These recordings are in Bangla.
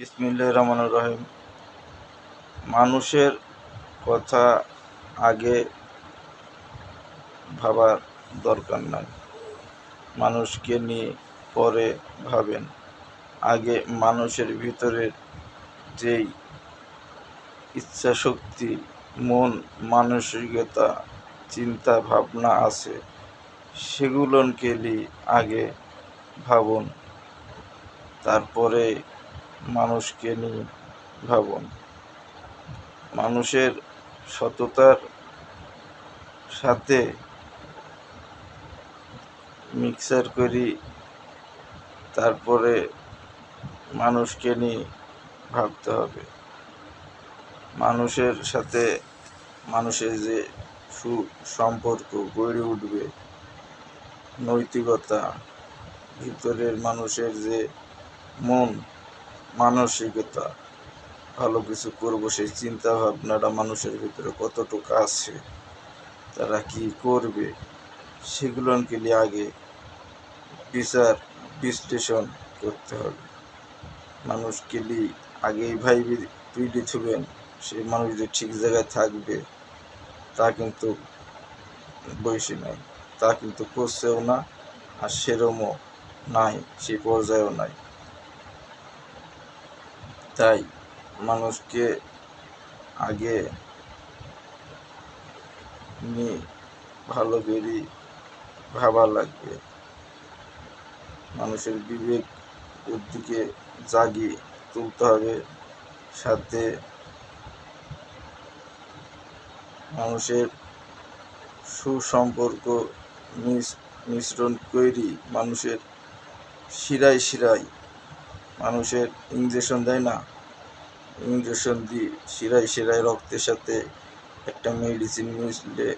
বিসমিল্লাহ রহমান রহিম। মানুষের কথা আগে ভাবার দরকার নাই। মানুষকে নিয়ে পরে ভাবেন। আগে মানুষের ভিতরের যেই ইচ্ছাশক্তি, মন, মানসিকতা, চিন্তা, ভাবনা আছে, সেগুলোকে নিয়ে আগে ভাবুন। তারপরে মানুষকে নিয়ে ভাবুন। মানুষের সততার সাথে মিক্সার করি, তারপরে মানুষকে নিয়ে ভাবতে হবে। মানুষের সাথে মানুষের যে সুসম্পর্ক গড়ে উঠবে, নৈতিকতা, ভিতরের মানুষের যে মন মানসিকতা, ভালো কিছু করব, সেই চিন্তা ভাবনাটা মানুষের ভিতরে কতটুকু আছে, তারা কি করবে, সেগুলো নিয়ে আগে বিচার, বিশ্লেষণ করতে হবে। মানুষ নিয়ে আগেই ভাইবি তুইলি থুবেন সেই মানুষ যে ঠিক জায়গায় থাকবে, তা কিন্তু বয়সী নাই। তা কিন্তু করছেও না, আর সেরমও নাই, সে পর্যায়েও নাই। তাই মানুষকে আগে নিয়ে ভালো করে ভাবা লাগবে। মানুষের বিবেক বুদ্ধিকে জাগিয়ে তুলতে হবে, সাথে মানুষের সুসম্পর্ক মিশ্রণ তৈরি মানুষের শিরায় শিরায় মানুষের ইঞ্জেকশন দেয় না। ইঞ্জেকশন দিয়ে শিরায় শিরায় রক্তের সাথে একটা মেডিসিন মিশলে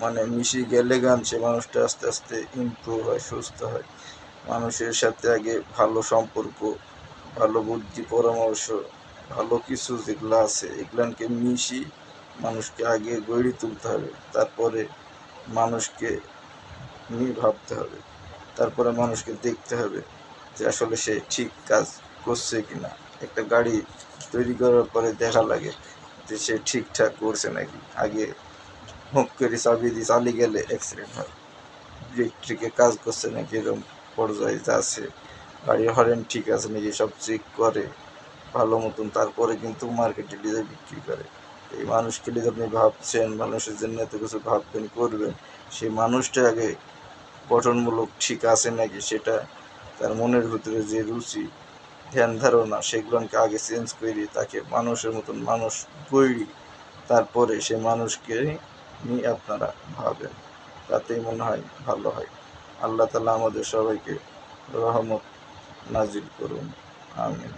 মানে মিশিয়ে গেলে গান সে মানুষটা আস্তে আস্তে ইমপ্রুভ হয়, সুস্থ হয়। মানুষের সাথে আগে ভালো সম্পর্ক, ভালো বুদ্ধি পরামর্শ, ভালো কিছু যেগুলো আছে এগুলানকে মিশিয়ে মানুষকে আগে গড়ে তুলতে হবে। তারপরে মানুষকে নিয়ে ভাবতে হবে। তারপরে মানুষকে দেখতে হবে। যে আসলে সে ঠিক কাজ করছে কি না একটা গাড়ি তৈরি করার পরে দেখা লাগে যে সে ঠিকঠাক করছে নাকি। আগে হুক করে চাবি দিয়ে চালিয়ে গেলে অ্যাক্সিডেন্ট হয়। ব্রেক ট্রিকে কাজ করছে নাকি এরকম পর্যায়ে আছে গাড়ির হরেন ঠিক আছে নাকি, সব চেক করে ভালো মতন। তারপরে কিন্তু মার্কেটে নিয়ে বিক্রি করে। এই মানুষকে নিয়ে আপনি ভাবছেন, মানুষের জন্য এত কিছু ভাববেন, করবেন। সেই মানুষটা আগে গঠনমূলক ঠিক আছে নাকি সেটা তার মনের ভিতরে যে রুচি, ধ্যান ধারণা সেগুলোকে আগে চেঞ্জ করি তাকে মানুষের মতন মানুষ করি, তারপরে সে মানুষকে নিয়ে আপনারা ভাবেন। তাতেই মনে হয় ভালো হয়। আল্লাহ তালা আমাদের সবাইকে রহমত নাজিল করুন। আমিন।